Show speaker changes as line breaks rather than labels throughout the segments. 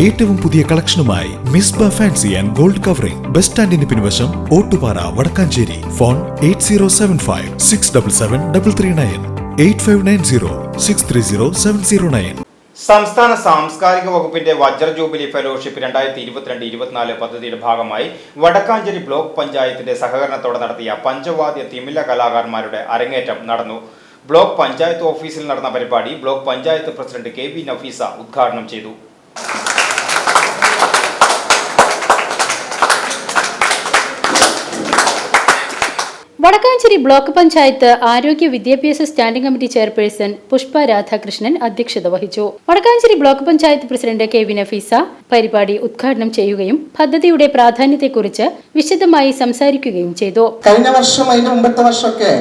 ഏറ്റവും പുതിയ കളക്ഷനുമായി Misba fancy and gold covering. Bus സ്റ്റാൻഡിന് പിൻവശം Ottupara Vadakkanchery. Phone eight zero seven five six double seven double three nine. Eight five nine zero six three zero seven zero nine.
സംസ്ഥാന സാംസ്കാരിക വകുപ്പിന്റെ വജ്ര jubilee fellowship രണ്ടായിരത്തി ഇരുപത്തിരണ്ട് ഇരുപത്തിനാല് പദ്ധതിയുടെ ഭാഗമായി Vadakkanchery block പഞ്ചായത്തിന്റെ സഹകരണത്തോടെ നടത്തിയ പഞ്ചവാദ്യ തിമില കലാകാരന്മാരുടെ അരങ്ങേറ്റം നടന്നു. ബ്ലോക്ക് പഞ്ചായത്ത് ഓഫീസിൽ നടന്ന പരിപാടി block panchayat president K V Nafeesa ഉദ്ഘാടനം ചെയ്തു.
വടക്കാഞ്ചേരി ബ്ലോക്ക് പഞ്ചായത്ത് ആരോഗ്യ വിദ്യാഭ്യാസ standing committee chairperson Pushpa Radhakrishnan അധ്യക്ഷത വഹിച്ചു. Vadakkanchery block panchayat president K V Nafeesa പരിപാടി ഉദ്ഘാടനം ചെയ്യുകയും പദ്ധതിയുടെ പ്രാധാന്യത്തെക്കുറിച്ച് വിശദമായി സംസാരിക്കുകയും ചെയ്തു.
കഴിഞ്ഞ വർഷം അതിന്റെ മുമ്പത്തെ വർഷമൊക്കെ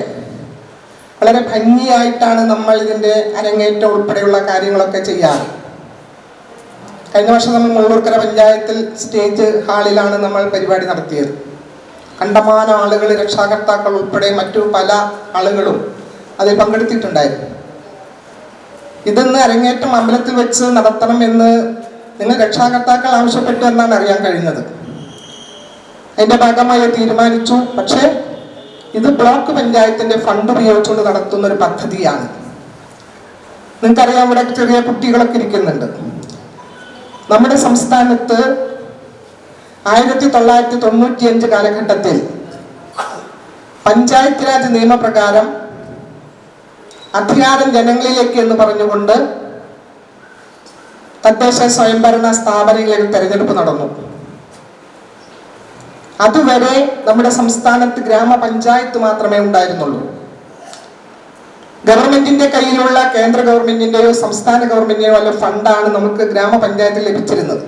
വളരെ ഭംഗിയായിട്ടാണ് നമ്മൾ ഇതിന്റെ അരങ്ങേറ്റം ഉൾപ്പെടെയുള്ള കാര്യങ്ങളൊക്കെ ചെയ്യാറ്. കഴിഞ്ഞ വർഷം നമ്മൾ മുള്ളൂർക്കര പഞ്ചായത്തിൽ സ്റ്റേജ് ഹാളിലാണ് നമ്മൾ പരിപാടി നടത്തിയത്. കണ്ടമാനം ആളുകൾ രക്ഷാകർത്താക്കൾ ഉൾപ്പെടെ മറ്റു പല ആളുകളും അതിൽ പങ്കെടുത്തിട്ടുണ്ടായിരുന്നു. ഇതെന്ന് അരങ്ങേറ്റം അമ്പലത്തിൽ വെച്ച് നടത്തണം എന്ന് നിങ്ങൾ രക്ഷാകർത്താക്കൾ ആവശ്യപ്പെട്ടു എന്നാണ് അറിയാൻ കഴിഞ്ഞത്. അതിന്റെ ഭാഗമായി തീരുമാനിച്ചു. പക്ഷേ ഇത് ബ്ലോക്ക് പഞ്ചായത്തിന്റെ ഫണ്ട് ഉപയോഗിച്ചുകൊണ്ട് നടത്തുന്ന ഒരു പദ്ധതിയാണ്. നിങ്ങൾക്കറിയാം ഇവിടെ ചെറിയ കുട്ടികളൊക്കെ ഇരിക്കുന്നുണ്ട്. നമ്മുടെ സംസ്ഥാനത്ത് ആയിരത്തി തൊള്ളായിരത്തി തൊണ്ണൂറ്റി അഞ്ച് കാലഘട്ടത്തിൽ പഞ്ചായത്ത് രാജ് നിയമപ്രകാരം അധികാരം ജനങ്ങളിലേക്ക് എന്ന് പറഞ്ഞുകൊണ്ട് തദ്ദേശ സ്വയംഭരണ സ്ഥാപനങ്ങളിൽ തെരഞ്ഞെടുപ്പ് നടന്നു. അതുവരെ നമ്മുടെ സംസ്ഥാനത്ത് ഗ്രാമപഞ്ചായത്ത് മാത്രമേ ഉണ്ടായിരുന്നുള്ളൂ. ഗവൺമെന്റിന്റെ കയ്യിലുള്ള കേന്ദ്ര ഗവൺമെന്റിന്റെയോ സംസ്ഥാന ഗവൺമെന്റിന്റെയോ വല്ല ഫണ്ടാണ് നമുക്ക് ഗ്രാമപഞ്ചായത്തിൽ ലഭിച്ചിരുന്നത്.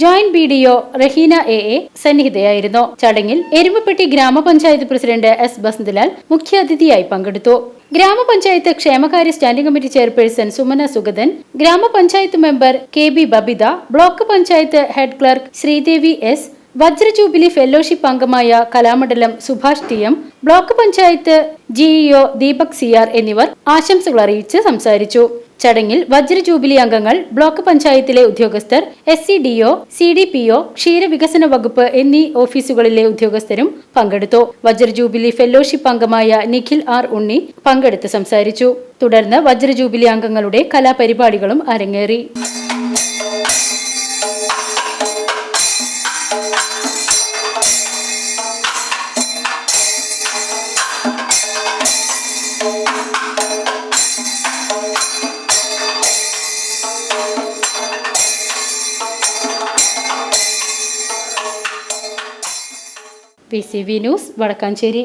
Joint B D O Raheena A A സന്നിഹിതയായിരുന്നു. ചടങ്ങിൽ എരുമപ്പെട്ടി ഗ്രാമപഞ്ചായത്ത് പ്രസിഡന്റ് എസ് ബസന്ത്ലാൽ മുഖ്യാതിഥിയായി പങ്കെടുത്തു. ഗ്രാമപഞ്ചായത്ത് ക്ഷേമകാര്യ standing committee chairperson Sumana Sugathan ഗ്രാമപഞ്ചായത്ത് member K B Babitha block panchayat head clerk Sreedevi S വജ്ര jubilee fellowship അംഗമായ Kalamandalam Subhash T M block panchayat GEO Deepak C R എന്നിവർ ആശംസകൾ അറിയിച്ച് സംസാരിച്ചു. ചടങ്ങിൽ വജ്ര ജൂബിലി അംഗങ്ങൾ ബ്ലോക്ക് പഞ്ചായത്തിലെ ഉദ്യോഗസ്ഥർ S C D O C D P O ക്ഷീരവികസന വകുപ്പ് എന്നീ ഓഫീസുകളിലെ ഉദ്യോഗസ്ഥരും പങ്കെടുത്തു. വജ്ര ജൂബിലി ഫെലോഷിപ്പ് അംഗമായ നിഖിൽ ആർ ഉണ്ണി പങ്കെടുത്ത് സംസാരിച്ചു. തുടർന്ന് വജ്ര ജൂബിലി അംഗങ്ങളുടെ കലാപരിപാടികളും അരങ്ങേറി. V C V news Vadakkanchery